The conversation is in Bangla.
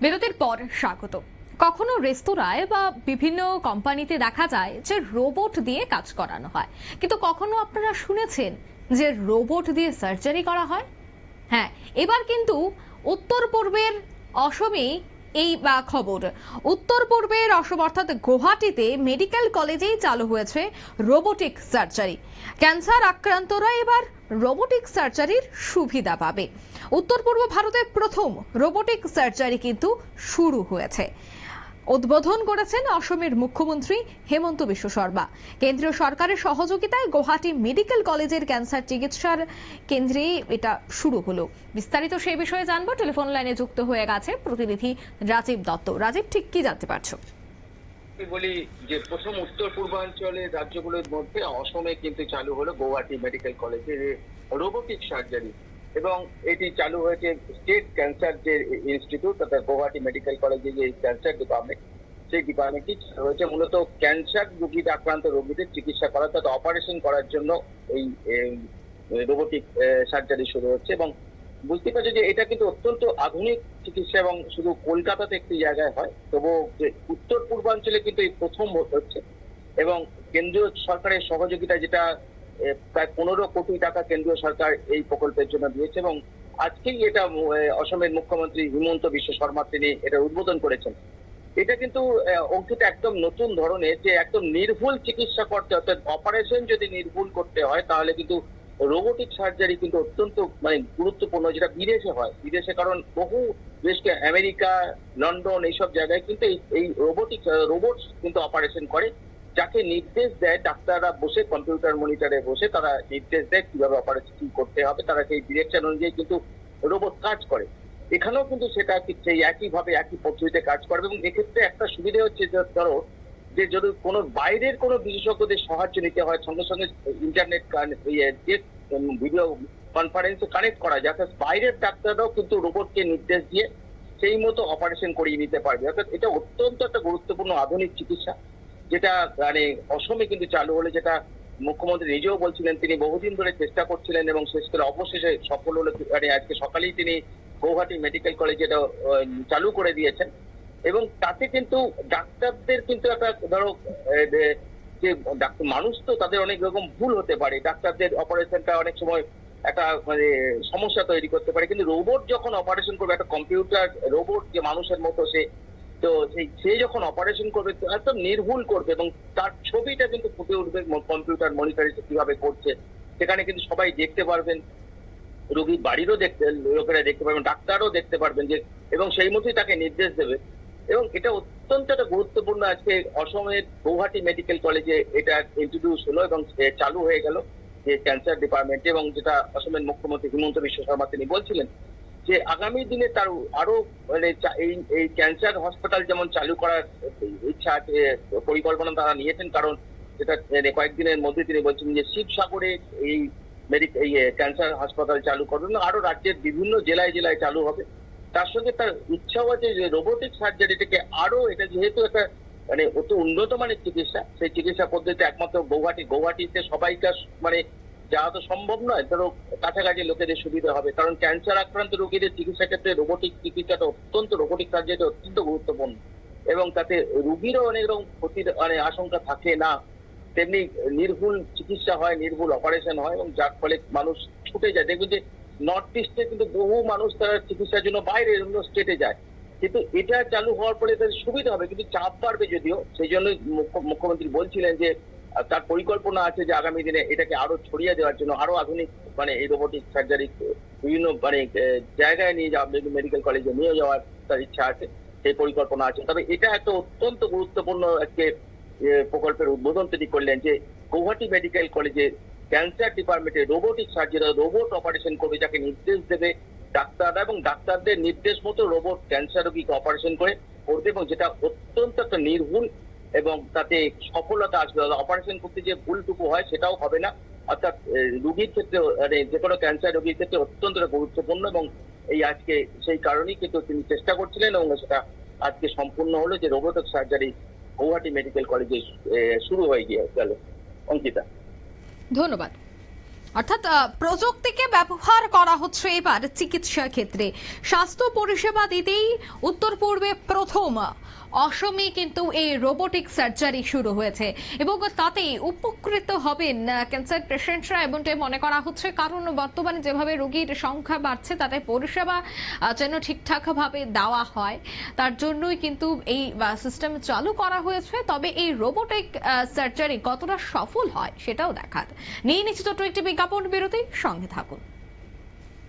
বিরতির পর স্বাগত। কখনো রেস্তোরাঁয় বা বিভিন্ন কোম্পানিতে দেখা যায় যে রোবট দিয়ে কাজ করানো হয়। কিন্তু কখনো আপনারা শুনেছেন যে রোবট দিয়ে সার্জারি করা হয়? হ্যাঁ এবার কিন্তু উত্তর পূর্বের অসমে এই বা খবর। উত্তর পূর্বের অসম অর্থাৎ গুয়াহাটিতে মেডিকেল কলেজেই চালু হয়েছে রোবোটিক সার্জারি। ক্যান্সার আক্রান্তরা এবার রোবোটিক সার্জারির সুবিধা পাবে। উত্তর পূর্ব ভারতের প্রথম রোবোটিক সার্জারি কিন্তু শুরু হয়েছে। উদ্বোধন করেছেন অসমের মুখ্যমন্ত্রী হেমন্ত বিশ্ব শর্মা। কেন্দ্রীয় সরকারের সহযোগিতায় গুয়াহাটি মেডিকেল কলেজের ক্যান্সার চিকিৎসার কেন্দ্রে এটা শুরু হলো। বিস্তারিত সেই বিষয়ে জানব। টেলিফোন লাইনে যুক্ত হয়ে গেছে প্রতিনিধি রাজীব দত্ত। রাজীব, ঠিক কি জানতে পারছ? বলি যে প্রথম উত্তর পূর্বাঞ্চলের রাজ্যগুলোর মধ্যে অসমে কিন্তু চালু হলো গৌহাটি মেডিকেল কলেজে রোবোটিক সার্জারি এবং এটি চালু হয়েছে স্টেট ক্যান্সার যে ইনস্টিটিউট অর্থাৎ গৌহাটি মেডিকেল কলেজে যে ক্যান্সার ডিপার্টমেন্ট সেই ডিপার্টমেন্টটি রয়েছে মূলত ক্যান্সার রোগীতে আক্রান্ত রোগীদের চিকিৎসা করা তথা অপারেশন করার জন্য এই রোবোটিক সার্জারি শুরু হচ্ছে এবং বুঝতে পারছি যে এটা কিন্তু অত্যন্ত আধুনিক চিকিৎসা এবং শুধু কলকাতাতে একটি জায়গায় হয়, তবুও যে উত্তর পূর্বাঞ্চলে কিন্তু এই প্রথম হচ্ছে এবং কেন্দ্রীয় সরকারের সহযোগিতা যেটা প্রায় পনেরো কোটি টাকা কেন্দ্রীয় সরকার এই প্রকল্পের জন্য দিয়েছে এবং আজকেই এটা অসমের মুখ্যমন্ত্রী হিমন্ত বিশ্ব শর্মা তিনি এটা উদ্বোধন করেছেন। এটা কিন্তু অঙ্কিত একদম নতুন ধরনের যে একদম নির্ভুল চিকিৎসা করতে, অর্থাৎ অপারেশন যদি নির্ভুল করতে হয়, তাহলে কিন্তু রোবোটিক সার্জারি কিন্তু অত্যন্ত মানে গুরুত্বপূর্ণ, যেটা বিদেশে হয়। বিদেশে কারণ বহু দেশকে আমেরিকা, লন্ডন এইসব জায়গায় কিন্তু এই- রোবোটিক রোবট কিন্তু অপারেশন করে, যাকে নির্দেশ দেয় ডাক্তাররা বসে কম্পিউটার মনিটরে বসে তারা নির্দেশ দেয় কীভাবে অপারেশন করতে হবে, তারা সেই ডিরেকশন অনুযায়ী কিন্তু রোবট কাজ করে। এখানেও কিন্তু সেটা সেই একইভাবে, একই পদ্ধতিতে কাজ করবে এবং এক্ষেত্রে একটা সুবিধা হচ্ছে যে ধরো যে যদি কোনো বাইরের কোনো বিশেষজ্ঞদের সাহায্য নিতে হয়, সঙ্গে সঙ্গে ইন্টারনেট ভিডিও কনফারেন্সে কানেক্ট করা অর্থাৎ বাইরের ডাক্তাররাও কিন্তু রোবটকে নির্দেশ দিয়ে সেই মতো অপারেশন করিয়ে নিতে পারবে। অর্থাৎ এটা অত্যন্ত একটা গুরুত্বপূর্ণ আধুনিক চিকিৎসা, যেটা মানে অসমে কিন্তু চালু হলে, যেটা মুখ্যমন্ত্রী নিজেও বলছিলেন, তিনি বহুদিন ধরে চেষ্টা করছিলেন এবং শেষ করে অবশেষে সফল হলো মানে আজকে সকালেই তিনি গৌহাটি মেডিকেল কলেজে এটা চালু করে দিয়েছেন। এবং তাতে কিন্তু ডাক্তারদের কিন্তু একটা, ধরো যে- ডাক্তার মানুষ তো তাদের অনেক রকম ভুল হতে পারে। ডাক্তারদের অপারেশনটা অনেক সময় একটা মানে সমস্যা তৈরি করতে পারে। কিন্তু রোবট যখন অপারেশন করবে, একটা কম্পিউটার রোবট যে মানুষের মতো সে, তো সেই সে যখন অপারেশন করবে একদম নির্ভুল করবে এবং তার ছবিটা কিন্তু ফুটে উঠবে কম্পিউটার মনিটরে কীভাবে করছে। সেখানে কিন্তু সবাই দেখতে পারবেন, রোগীর বাড়িরও দেখতে, লোকেরা দেখতে পারবেন, ডাক্তারও দেখতে পারবেন যে, এবং সেই মতোই তাকে নির্দেশ দেবে। এবং এটা অত্যন্ত একটা গুরুত্বপূর্ণ আজকে অসমের গৌহাটি মেডিকেল কলেজে এটা ইন্ট্রোডিউস হলো এবং চালু হয়ে গেল যে ক্যান্সার ডিপার্টমেন্টে এবং যেটা অসমের মুখ্যমন্ত্রী হিমন্ত বিশ্ব শর্মা তিনি বলছিলেন যে আগামী দিনে তার আরও মানে এই এই ক্যান্সার হসপিটাল যেমন চালু করার ইচ্ছা আছে, পরিকল্পনা তারা নিয়েছেন, কারণ যেটা মানে কয়েকদিনের মধ্যে তিনি বলছেন যে শিবসাগরে এই মেডিকেল ক্যান্সার হাসপাতাল চালু করবেন আরও রাজ্যের বিভিন্ন জেলায় জেলায় চালু হবে। তার সঙ্গে তার ইচ্ছাও আছে যে রোবোটিক সার্জারিটাকে আরও এটা যেহেতু একটা মানে অত উন্নত মানের চিকিৎসা, সেই চিকিৎসা পদ্ধতি একমাত্র গৌহাটি, গৌহাটিতে সবাইকার মানে যাওয়া তো সম্ভব নয়, ধরো কাছাকাছি লোকেদের সুবিধা হবে, কারণ ক্যান্সার আক্রান্ত রোগীদের চিকিৎসা ক্ষেত্রে রোবোটিক চিকিৎসাটা অত্যন্ত রোবোটিক সার্জারিটা অত্যন্ত গুরুত্বপূর্ণ। এবং তাতে রুগীরও অনেক রকম ক্ষতির মানে আশঙ্কা থাকে না, তেমনি নির্ভুল চিকিৎসা হয়, নির্ভুল অপারেশন হয়, এবং যার ফলে মানুষ ছুটে যায়। দেখবেন যে নর্থ ইস্টে কিন্তু বহু মানুষ তারা চিকিৎসার জন্য বাইরে অন্য স্টেটে যায়। কিন্তু এটা চালু হওয়ার পরে তাদের সুবিধা হবে, কিন্তু চাপ বাড়বে যদিও। সেই জন্য মুখ্যমন্ত্রী বলছিলেন যে তার পরিকল্পনা আছে যে আগামী দিনে এটাকে আরও ছড়িয়ে দেওয়ার জন্য, আরও আধুনিক মানে এই রোবোটিক সার্জারি বিভিন্ন মানে জায়গায় নিয়ে যাওয়া মেডিকেল কলেজে নিয়ে যাওয়ার তার ইচ্ছা আছে, সেই পরিকল্পনা আছে। তবে এটা একটা অত্যন্ত গুরুত্বপূর্ণ আজকে প্রকল্পের উদ্বোধন তিনি করলেন যে গৌহাটি মেডিকেল কলেজে ক্যান্সার ডিপার্টমেন্টে রোবোটিক সার্জারি, রোবট অপারেশন করবে যাকে নির্দেশ দেবে ডাক্তাররা এবং ডাক্তারদের নির্দেশ মতো রোবট ক্যান্সার রোগীকে অপারেশন করে করবে এবং যেটা অত্যন্ত একটা নির্ভুল এবং তাতে সফলতা আসবে। অপারেশন করতে যে ভুলটুকু হয় সেটাও হবে না। অর্থাৎ রোগীর ক্ষেত্রে মানে যে কোনো ক্যান্সার রোগীর ক্ষেত্রে অত্যন্ত গুরুত্বপূর্ণ এবং এই আজকে সেই কারণেই কিন্তু তিনি চেষ্টা করছিলেন এবং সেটা আজকে সম্পূর্ণ হলো যে রোবোটিক সার্জারি, গৌহাটি মেডিকেল কলেজে শুরু হয়ে গিয়ে গেল। অঙ্কিতা। ধন্যবাদ। অর্থাৎ প্রযুক্তিকে ব্যবহার করা হচ্ছে এবার চিকিৎসা ক্ষেত্রে। স্বাস্থ্য পরিষেবা দিতেই উত্তর পূর্বে প্রথম। অসমে কিন্তু এই রোবোটিক সার্জারি শুরু হয়েছে এবং তাতেই উপকৃত হবেন ক্যান্সার পেশেন্টরা এমনটাই মনে করা হচ্ছে। কারণ বর্তমানে যেভাবে রোগীর সংখ্যা বাড়ছে, তাতে পরিষেবা যেন ঠিকঠাক ভাবে দেওয়া হয়, তার জন্যই কিন্তু এই সিস্টেম চালু করা হয়েছে। তবে এই রোবোটিক সার্জারি কতটা সফল হয় সেটাও দেখার। নিয়ে নিশ্চিত একটি বিজ্ঞাপন বিরতি সঙ্গে থাকুন।